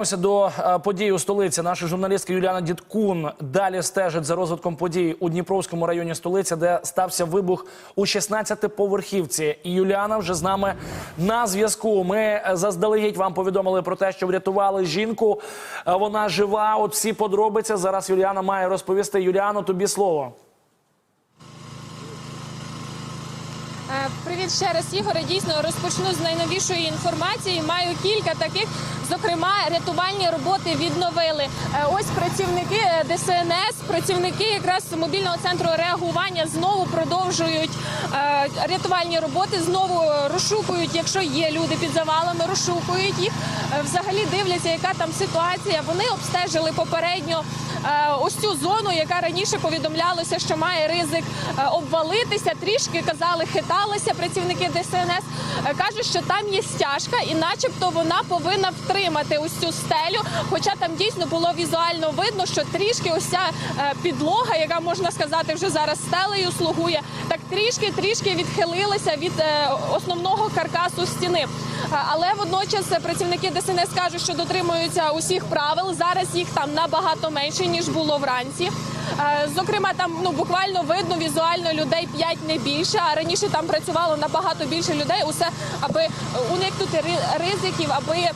Повертаємося До е, подій у столиці наша журналістка Юліана Дідкун далі стежить за розвитком подій у Дніпровському районі столиці, де стався вибух у 16-поверхівці. І Юліана вже з нами на зв'язку. Ми е, заздалегідь вам повідомили про те, що врятували жінку. Е, Вона жива. От всі подробиці зараз Юліана має розповісти. Юліано, тобі слово. Е, Привіт ще раз, Ігоре. Дійсно розпочну з найновішої інформації. Маю кілька таких. Зокрема, рятувальні роботи відновили. Е, Ось працівники е, ДСНС, працівники якраз мобільного центру реагування знову продовжують е, рятувальні роботи. Знову розшукують, якщо є люди під завалами, розшукують їх. Е, Взагалі дивляться, яка там ситуація. Вони обстежили попередньо е, ось цю зону, яка раніше повідомлялося, що має ризик е, обвалитися. Трішки казали, хиталися працівники ДСНС. Е, Кажуть, що там є стяжка, і, начебто, вона повинна втримати ось цю стелю. Хоча там дійсно було візуально видно, що трішки ось ця е, підлога, яка можна сказати, вже зараз стелею слугує, так трішки трішки відхилилася від е, основного каркасу стіни. Але водночас працівники ДСНС кажуть, що дотримуються усіх правил. Зараз їх там набагато менше ніж було вранці. Е, Зокрема, там ну буквально видно візуально людей 5 не більше. А раніше там працювало набагато більше людей. Усе аби уникнути ри- ризиків, аби е,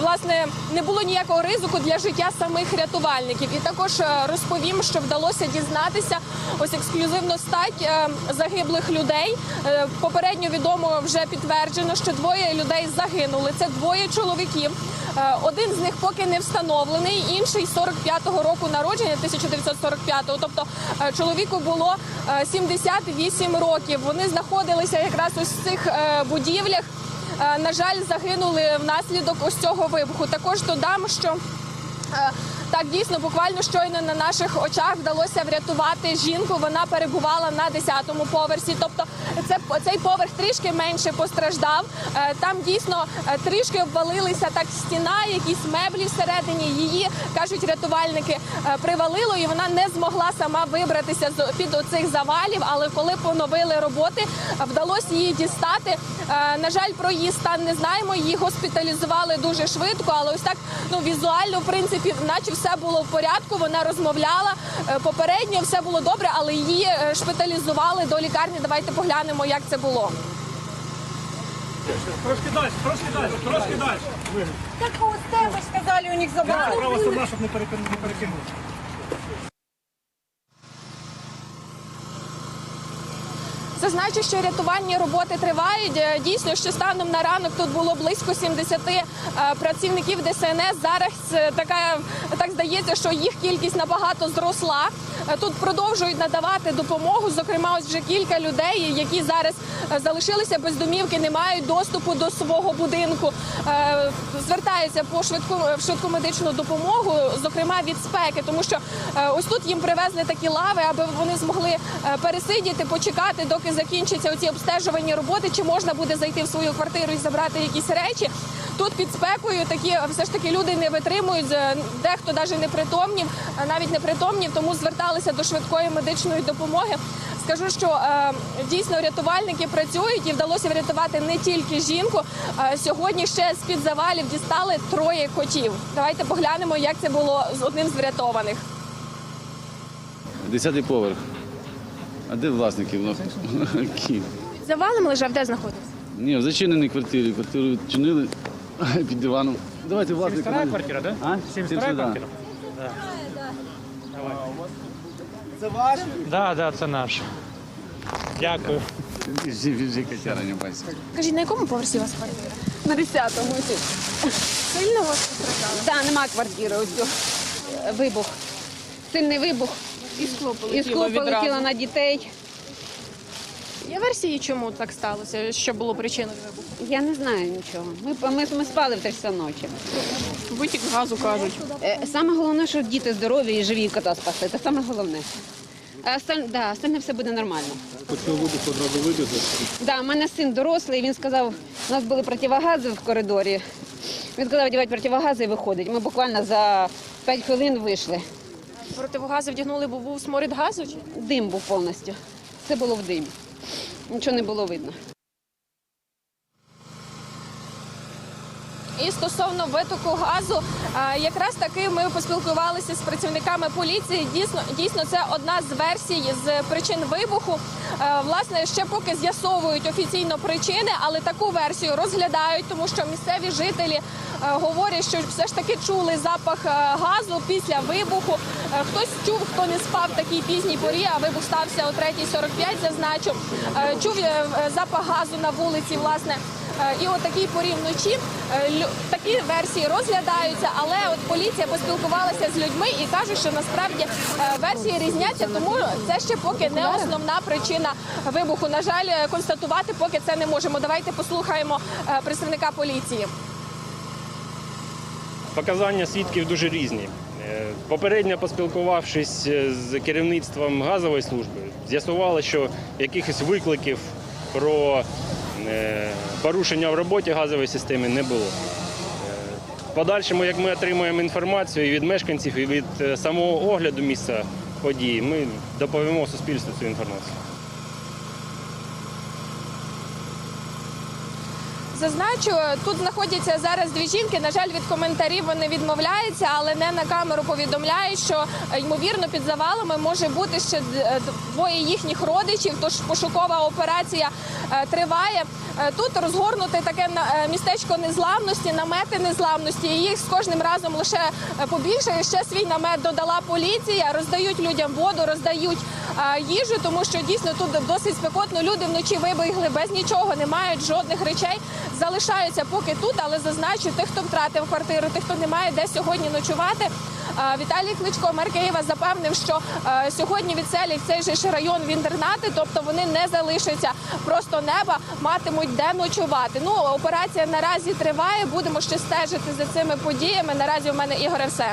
власне не було ніякого ризику для життя самих рятувальників. І також е, розповім, що вдалося дізнатися ось ексклюзивно стать е, загиблих людей. Е, Попередньо відомо вже підтверджено, що двоє людей загинули. Це двоє чоловіків. Е, Один з них поки не встановлений, інший 45-го року народження, 1945-го. Тобто е, чоловіку було е, 78 років. Вони знаходилися якраз в цих е, будівлях. Е, На жаль, загинули внаслідок ось цього вибуху. Також додам, що Е, Так, дійсно, буквально щойно на наших очах вдалося врятувати жінку. Вона перебувала на 10-му поверсі. Тобто, це цей поверх трішки менше постраждав. Е, Там дійсно е, трішки обвалилися так стіна, якісь меблі всередині. Її кажуть рятувальники, е, привалило, і вона не змогла сама вибратися з під оцих завалів. Але коли поновили роботи, вдалося її дістати. На жаль, про її стан не знаємо. Її госпіталізували дуже швидко, але ось так ну візуально, в принципі, наче все було в порядку. Вона розмовляла Е, попередньо, все було добре, але її е, шпиталізували до лікарні. Давайте поглянемо, як це було. Трошки далі, трошки далі, трошки далі. Так у тебе сказали, у них забрали. Права собрав, щоб не перекинути. Не перекинути. Зазначу, що рятувальні роботи тривають. Е, Дійсно, що станом на ранок тут було близько 70 е, працівників ДСНС. Зараз е, така так здається, що їх кількість набагато зросла. Е, Тут продовжують надавати допомогу. Зокрема, ось вже кілька людей, які зараз е, залишилися без домівки, не мають доступу до свого будинку. Е, Звертаються по швидку в швидку медичну допомогу, зокрема від спеки, тому що ось тут їм привезли такі лави, аби вони змогли пересидіти, почекати, доки закінчаться оці обстежувальні роботи, чи можна буде зайти в свою квартиру і забрати якісь речі. Тут під спекою такі все ж таки люди не витримують. е, Дехто навіть не притомнів, навіть не притомнів, тому зверталися до швидкої медичної допомоги. Скажу, що е, дійсно рятувальники працюють і вдалося врятувати не тільки жінку. Е, сьогодні ще з під завалів дістали троє котів. Давайте поглянемо, як це було з одним з врятованих. Десятий поверх. А де власники? Ну, Які? Завалом лежав, де знаходився? Ні, в зачиненій квартирі. Квартиру відчинили під диваном. Давайте власника. Вторая квартира, да? А? 72 да. квартира? Да, да, це наш. Дякую. Біжи, біжи, котяра, не бойся. Кажіть, на якому поверсі у вас квартира? На 10-му. Сильно вас постраждали? Так, нема квартири. Ось цю. Вибух. Сильний вибух. І скло І скло полетіло на дітей. Є версії, чому так сталося? Що було причиною вибуху? Я не знаю нічого. Ми, ми, ми спали в 3 часа ночі. Витік газу кажуть. Е, Саме головне, що діти здорові і живі і кота спасли. Це саме головне. А осталь... да, остальне все буде нормально. Почав вибух одразу вибігти. Да, у мене син дорослий, він сказав, у нас були противогази в коридорі. Він сказав, одягати противогази і виходить. Ми буквально за 5 хвилин вийшли. Противогази вдягнули, бо був сморід газу? Чи? Дим був повністю. Все було в димі. Нічого не було видно. І стосовно витоку газу, е, якраз таки ми поспілкувалися з працівниками поліції. Дійсно, дійсно, це одна з версій з причин вибуху. Е, Власне, ще поки з'ясовують офіційно причини, але таку версію розглядають, тому що місцеві жителі е, говорять, що все ж таки чули запах газу після вибуху. Хтось чув, хто не спав такій пізній порі, а вибух стався о 3.45, зазначу. Чув запах газу на вулиці, власне. Е, І от такій порі вночі е, такі версії розглядаються, але от поліція поспілкувалася з людьми і кажуть, що насправді е, версії різняться, тому це ще поки не основна причина вибуху. На жаль, констатувати поки це не можемо. Давайте послухаємо представника поліції. Показання свідків дуже різні. Попередньо поспілкувавшись з керівництвом газової служби, з'ясували, що якихось викликів про порушення в роботі газової системи не було. Е, подальшому, як ми отримуємо інформацію і від мешканців, і від е, самого огляду місця події, ми доповімо суспільству цю інформацію. Зазначу, тут знаходяться зараз дві жінки. На жаль, від коментарів вони відмовляються, але не на камеру повідомляють, що ймовірно під завалами може бути ще е, двоє їхніх родичів. Тож пошукова операція е, триває. Е, Тут розгорнуте таке містечко незламності, намети незламності. Їх з кожним разом лише е, побільшає. Ще свій намет додала поліція. Роздають людям воду, роздають їжу, тому що дійсно тут досить спекотно. Люди вночі вибігли без нічого, не мають жодних речей. Залишаються поки тут, але зазначу тих, хто втратив квартиру, тих, хто не має де сьогодні ночувати. Віталій Кличко, мер Києва, запевнив, що сьогодні відселять цей же ж район в інтернати, тобто вони не залишаться просто неба, матимуть де ночувати. Ну операція наразі триває. Будемо ще стежити за цими подіями. Наразі у мене Ігоре все.